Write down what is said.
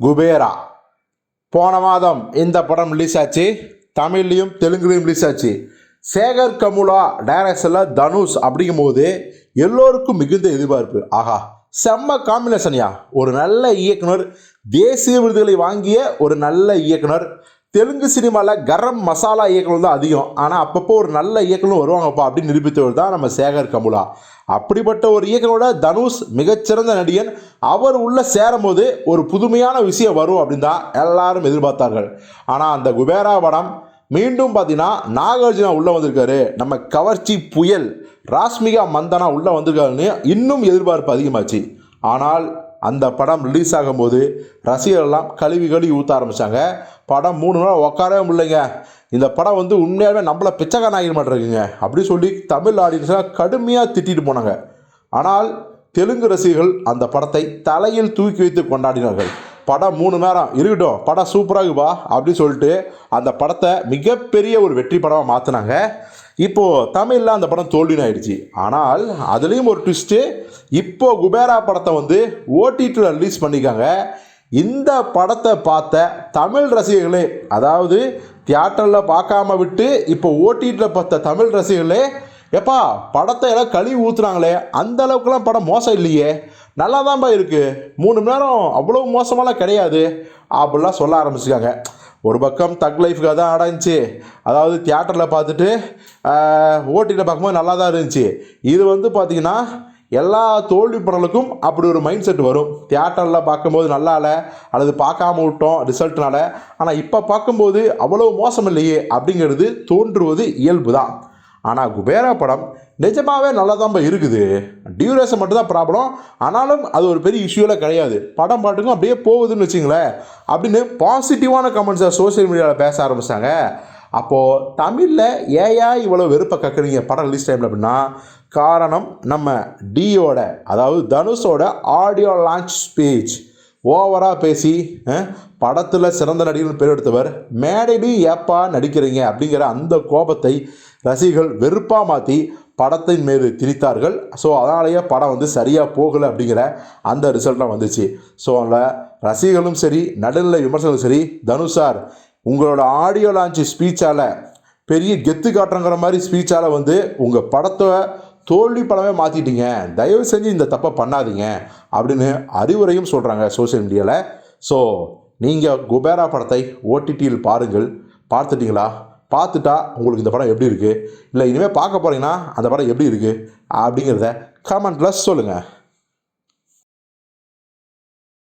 குபேரா. போன மாதம் இந்த படம் ரிலீஸ் ஆச்சு. தமிழ்லையும் தெலுங்குலையும் ரிலீஸ் ஆச்சு. சேகர் கமுலா டைரக்ஷனில் தனுஷ் அப்படிங்கும்போது எல்லோருக்கும் மிகுந்த எதிர்பார்ப்பு. ஆஹா செம்ம காம்பினேஷன்யா ஒரு நல்ல இயக்குனர் தேசிய விருதுகளை வாங்கிய ஒரு நல்ல இயக்குனர் தெலுங்கு சினிமாவில் கரம் மசாலா இயக்கங்கள் தான் அதிகம். ஆனால் அப்பப்போ ஒரு நல்ல இயக்கங்களும் வருவாங்கப்பா அப்படின்னு நிரூபித்தவர் தான் நம்ம சேகர் கமுலா. அப்படிப்பட்ட ஒரு இயக்கனோட தனுஷ் மிகச்சிறந்த நடிகன். அவர் உள்ள சேரும்போது ஒரு புதுமையான விஷயம் வரும் அப்படின்னு தான் எல்லாரும் எதிர்பார்த்தார்கள். ஆனால் அந்த குபேரா படம் மீண்டும் பார்த்தீங்கன்னா நாகார்ஜுனா உள்ளே வந்திருக்காரு. நம்ம கவர்ச்சி புயல் ராஸ்மிகா மந்தனா உள்ளே வந்திருக்காருன்னு இன்னும் எதிர்பார்ப்பு அதிகமாச்சு. ஆனால் அந்த படம் ரிலீஸ் ஆகும்போது ரசிகர்கள்லாம் கழுவி கழுவி ஊற்ற ஆரம்பித்தாங்க படம் மூணு நாள் உட்காரவே முடியலைங்க. இந்த படம் வந்து உண்மையாகவே நம்மளை பிச்சைக்காரன் ஆகிட மாட்டேங்குங்க அப்படி சொல்லி தமிழ் ஆடியன்ஸ்லாம் கடுமையாக திட்டிட்டு போனாங்க. ஆனால் தெலுங்கு ரசிகர்கள் அந்த படத்தை தலையில் தூக்கி வைத்து கொண்டாடினார்கள். படம் மூணு நேரம் இருக்கட்டும் படம் சூப்பராக இருக்குப்பா அப்படின்னு சொல்லிட்டு அந்த படத்தை மிகப்பெரிய ஒரு வெற்றி படமாக மாற்றினாங்க இப்போது தமிழில் அந்த படம் தோல்வின்னு ஆயிடுச்சு ஆனால் அதுலேயும் ஒரு ட்விஸ்ட்டு இப்போது குபேரா படத்தை வந்து ஓடிடியில் ரிலீஸ் பண்ணிக்காங்க இந்த படத்தை பார்த்த தமிழ் ரசிகர்களே அதாவது தியேட்டரில் பார்க்காம விட்டு இப்போ ஓடிடியில் பார்த்த தமிழ் ரசிகர்களே எப்பா படத்தை எல்லாம் கழுவி ஊற்றுறாங்களே அந்த அளவுக்குலாம் படம் மோசம் இல்லையே. நல்லா தான்ப்பா இருக்குது மூணு மணி நேரம் அவ்வளோ மோசமெல்லாம் கிடையாது. அப்படிலாம் சொல்ல ஆரம்பிச்சிருக்காங்க. ஒரு பக்கம் தக் லைஃப்காக தான் அடைஞ்சி அதாவது தியேட்டரில் பார்த்துட்டு ஓட்டிகிட்ட பார்க்கும்போது நல்லா தான் இருந்துச்சு. இது வந்து பார்த்திங்கன்னா எல்லா தோல்வி படங்களுக்கும் அப்படி ஒரு மைண்ட் செட் வரும். தியேட்டரில் பார்க்கும்போது நல்லா இல்லை அல்லது பார்க்காம விட்டோம் ரிசல்ட்னால ஆனால் இப்போ பார்க்கும்போது அவ்வளோ மோசம் இல்லையே அப்படிங்கிறது தோன்றுவது இயல்பு தான் ஆனால் குபேரா படம் நிஜமாகவே நல்லா தான் இருக்குது. டியூரேஷன் மட்டும்தான் ப்ராப்ளம் ஆனாலும் அது ஒரு பெரிய இஷ்யூவில் கிடையாது. படம் பாட்டுக்கும் அப்படியே போகுதுன்னு வச்சுங்களேன். அப்படின்னு பாசிட்டிவான கமெண்ட்ஸை சோஷியல் மீடியாவில் பேச ஆரம்பித்தாங்க அப்போது தமிழில் ஏயா இவ்வளோ வெறுப்பை கக்குறீங்க படம் ரிலீஸ் டைமில் அப்படின்னா காரணம் நம்ம டியோட அதாவது தனுஷோட ஆடியோ லான்ச் ஸ்பீச் ஓவராக பேசி படத்தில் சிறந்த நடிகர் பேர் எடுத்தவர் மேடையிலும் ஏப்பா நடிக்கிறீங்க? அப்படிங்கிற அந்த கோபத்தை ரசிகர்கள் வெறுப்பாக மாற்றி படத்தின் மீது திணித்தார்கள். ஸோ அதனாலேயே படம் வந்து சரியாக போகலை அப்படிங்கிற அந்த ரிசல்ட்டாக வந்துச்சு. ஸோ அதில் ரசிகர்களும் சரி நடுநிலை விமர்சகர்களும் சரி தனுஷார் உங்களோட ஆடியோ லான்ச் ஸ்பீச்சால் பெரிய கெத்து காட்டுறங்கிற மாதிரி ஸ்பீச்சால் வந்து உங்கள் படத்தை தோல்வி படமே மாற்றிட்டீங்க தயவு செஞ்சு இந்த தப்பை பண்ணாதீங்க அப்படின்னு அறிவுரையும் சொல்கிறாங்க சோஷியல் மீடியாவில் ஸோ நீங்கள் குபேரா படத்தை ஓடிடியில் பாருங்கள். பார்த்துட்டிங்களா? பார்த்துட்டா உங்களுக்கு இந்த படம் எப்படி இருக்குது இல்லை இனிமேல் பார்க்க போகிறீங்கன்னா அந்த படம் எப்படி இருக்குது அப்படிங்கிறத கமெண்ட்டில் சொல்லுங்கள்